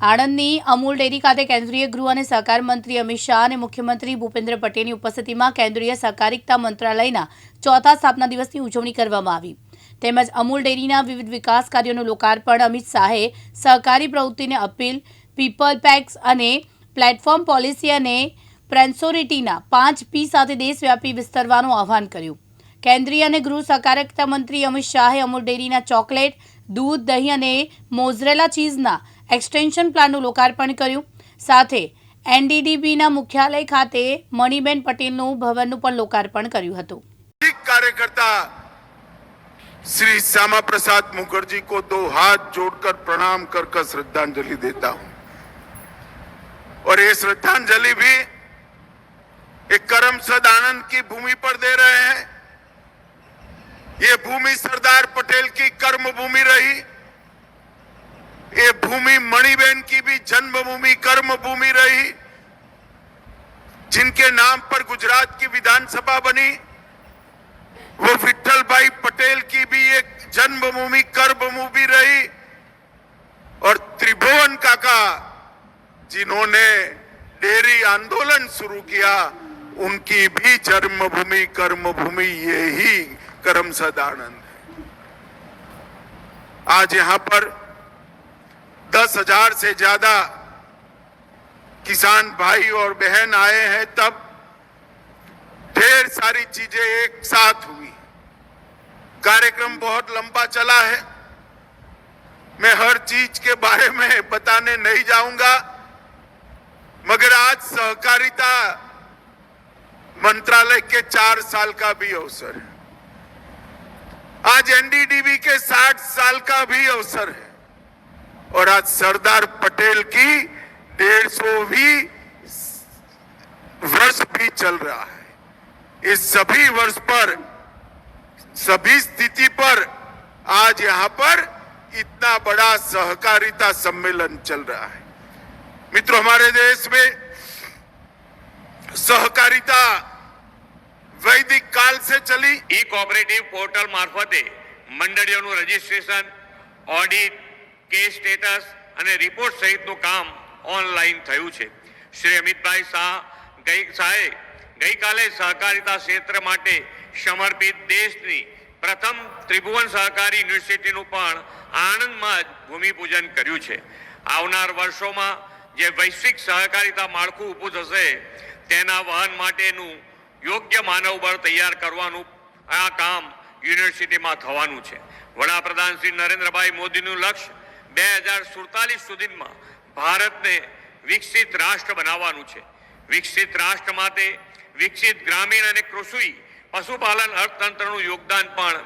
આણંદની Amul dairy ખાતે કેન્દ્રીય ગૃહ અને સહકાર મંત્રી અમિત શાહ અને મુખ્યમંત્રી ભૂપેન્દ્ર પટેલની ઉપસ્થિતિમાં કેન્દ્રીય સહકારિતા મંત્રાલયના ચોથા સ્થાપના દિવસની ઉજવણી કરવામાં આવી. તેમજ અમૂલ ડેરીના વિવિધ વિકાસ કાર્યોનું લોકાર્પણ અમિત શાહે સહકારી પ્રવૃત્તિને અપીલ, પીપલ પેક્સ અને પ્લેટફોર્મ પોલિસી અને પ્રેન્સોરિટીના પાંચ પી સાથે દેશવ્યાપી વિસ્તરવાનું આહવાન કર્યું. કેન્દ્રીય અને ગૃહ સહકારિતા મંત્રી અમિત શાહે અમૂલ ડેરીના ચોકલેટ, દૂધ, દહીં અને મોઝરેલા ચીઝના એક્સટેન્શન પ્લાનનું લોકાર્પણ કર્યું સાથે એનડીડીબીના મુખ્યાલય ખાતે મણિબેન પટેલનું ભવનનું પણ લોકાર્પણ કર્યું હતું एक कार्यकर्ता श्री श्यामा प्रसाद मुखर्जी को दो हाथ जोड़कर प्रणाम कर कर श्रद्धांजलि देता हूं और ये श्रद्धांजलि भी एक करमसद आनंद की भूमि पर दे रहे हैं ये भूमि सरदार पटेल की कर्म भूमि रही ये भूमि मणिबेन की भी जन्मभूमि कर्म भूमि रही, जिनके नाम पर गुजरात की विधानसभा बनी, वो विठल भाई पटेल की भी एक जन्मभूमि, कर्मभूमि रही, और त्रिभुवन काका, जिन्होंने डेयरी आंदोलन शुरू किया, उनकी भी जन्मभूमि, कर्मभूमि, ये ही करमसद आनंद है। आज यहाँ पर दस हज़ार से ज़्यादा किसान भाई और बहन आए हैं, तब ढेर सारी चीज़ें एक साथ हुई। कार्यक्रम बहुत लंबा चला है। मैं हर चीज़ के बारे में बताने नहीं जाऊँगा, मगर आज सहकारिता मंत्रालय के चार साल का भी अवसर है। आज एनडीडीबी के साठ साल का भी अवसर है। और आज सरदार पटेल की डेढ़ सौवीं वर्ष भी चल रहा है इस सभी वर्ष पर सभी स्थिति पर आज यहाँ पर इतना बड़ा सहकारिता सम्मेलन चल रहा है मित्रों हमारे देश में सहकारिता वैदिक काल से चली ઈ કોઓપરેટિવ પોર્ટલ મારફતે મંડળીઓનું રજીસ્ટ્રેશન ઓડિટ કેસ સ્ટેટસ અને રિપોર્ટ સહિતનું કામ ઓનલાઈન થયું છે. શ્રી અમિતભાઈ શાહ ગઈ, શાહે ગઈકાલે સહકારિતા ક્ષેત્ર માટે સમર્પિત દેશની પ્રથમ ત્રિભુવન સહકારી યુનિવર્સિટીનું પણ આણંદમાં જ ભૂમિપૂજન કર્યું છે. આવનાર વર્ષોમાં જે વૈશ્વિક સહકારિતા માળખું ઊભું થશે, તેના વહન માટેનું યોગ્ય માનવબળ તૈયાર કરવાનું આ કામ યુનિવર્સિટીમાં થવાનું છે. વડાપ્રધાન શ્રી નરેન્દ્રભાઈ મોદીનું લક્ષ્ય બે હજાર સુડતાલીસ સુધીમાં ભારતને વિકસિત રાષ્ટ્ર બનાવવાનું છે. વિકસિત રાષ્ટ્ર માટે વિકસિત ગ્રામીણ અને કૃષિ પશુપાલન અર્થતંત્રનું યોગદાન પણ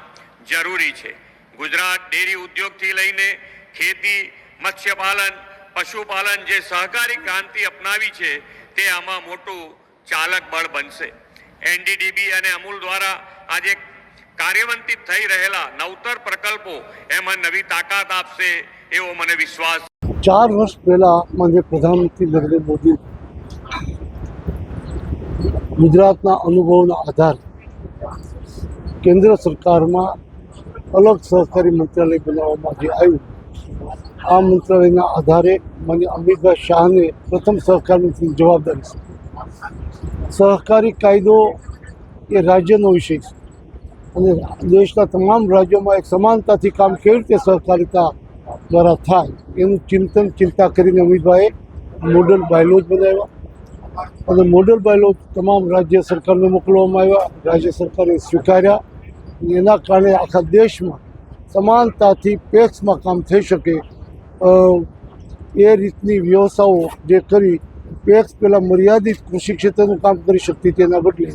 જરૂરી છે. ગુજરાત ડેરી ઉદ્યોગથી લઈને ખેતી, મત્સ્યપાલન, પશુપાલન જે સહકારી ક્રાંતિ અપનાવી છે તે આમાં મોટું ચાલક બળ બનશે. એનડીડીબી અને અમૂલ દ્વારા આજે કાર્યવંતિત થઈ રહેલા નવતર પ્રકલ્પો એમાં નવી તાકાત આપશે એવો મને વિશ્વાસ ચાર વર્ષ પહેલા માનનીય પ્રધાનમંત્રી નરેન્દ્ર મોદી ગુજરાતના અનુભવના આધાર કેન્દ્ર સરકારમાં અલગ સહકારી મંત્રાલય બનાવવામાં જે આવ્યું, આ મંત્રાલયના આધારે મને અમિતભાઈ શાહને પ્રથમ સહકાર મંત્રીની જવાબદારી છે. સહકારી કાયદો એ રાજ્યનો વિષય છે. અને દેશના તમામ રાજ્યોમાં એક સમાનતાથી કામ કેવી રીતે સહકારિતા દ્વારા થાય એનું ચિંતન, ચિંતા કરીને અમિતભાઈએ મોડલ બાયલોજ બનાવ્યા. અને મોડલ બાયલોજ તમામ રાજ્ય સરકારને મોકલવામાં આવ્યા. રાજ્ય સરકારે સ્વીકાર્યા. અને એના કારણે આખા દેશમાં સમાનતાથી પેક્સમાં કામ થઈ શકે. એ રીતની વ્યવસ્થાઓ જે કરી પેક્સ પહેલાં મર્યાદિત કૃષિ ક્ષેત્રનું કામ કરી શકતી તેના બદલે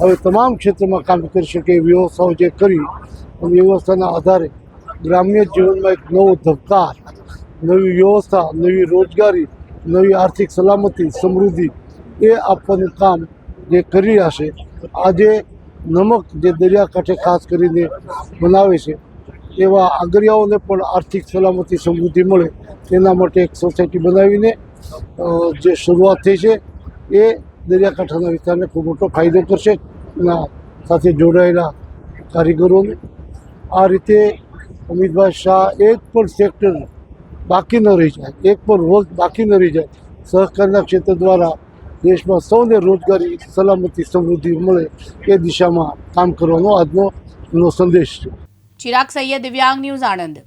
હવે તમામ ક્ષેત્રમાં કામ કરી શકે વ્યવસ્થાઓ જે કરી અને વ્યવસ્થાના આધારે ગ્રામ્ય જીવનમાં એક નવો ધબકાર, નવી વ્યવસ્થા, નવી રોજગારી, નવી આર્થિક સલામતી, સમૃદ્ધિ, એ આપવાનું કામ જે કરી રહ્યા છે. આજે નમક જે દરિયાકાંઠે ખાસ કરીને બનાવે છે, એવા આગરિયાઓને પણ આર્થિક સલામતી, સમૃદ્ધિ મળે, તેના માટે એક સોસાયટી બનાવીને જે શરૂઆત થઈ છે, એ દરિયાકાંઠાના વિસ્તારને ખૂબ મોટો ફાયદો કરશે. એના સાથે જોડાયેલા કારીગરોને આ રીતે અમિતભાઈ શાહ એક પણ સેક્ટર બાકી ન રહી જાય, એક પણ રોજ બાકી ન રહી જાય. સહકારના ક્ષેત્ર દ્વારા દેશમાં સૌને રોજગારી, સલામતી, સમૃદ્ધિ મળે એ દિશામાં કામ કરવાનો આજનો સંદેશ છે. ચિરાગ સૈયદ, દિવ્યાંગ ન્યૂઝ આણંદ.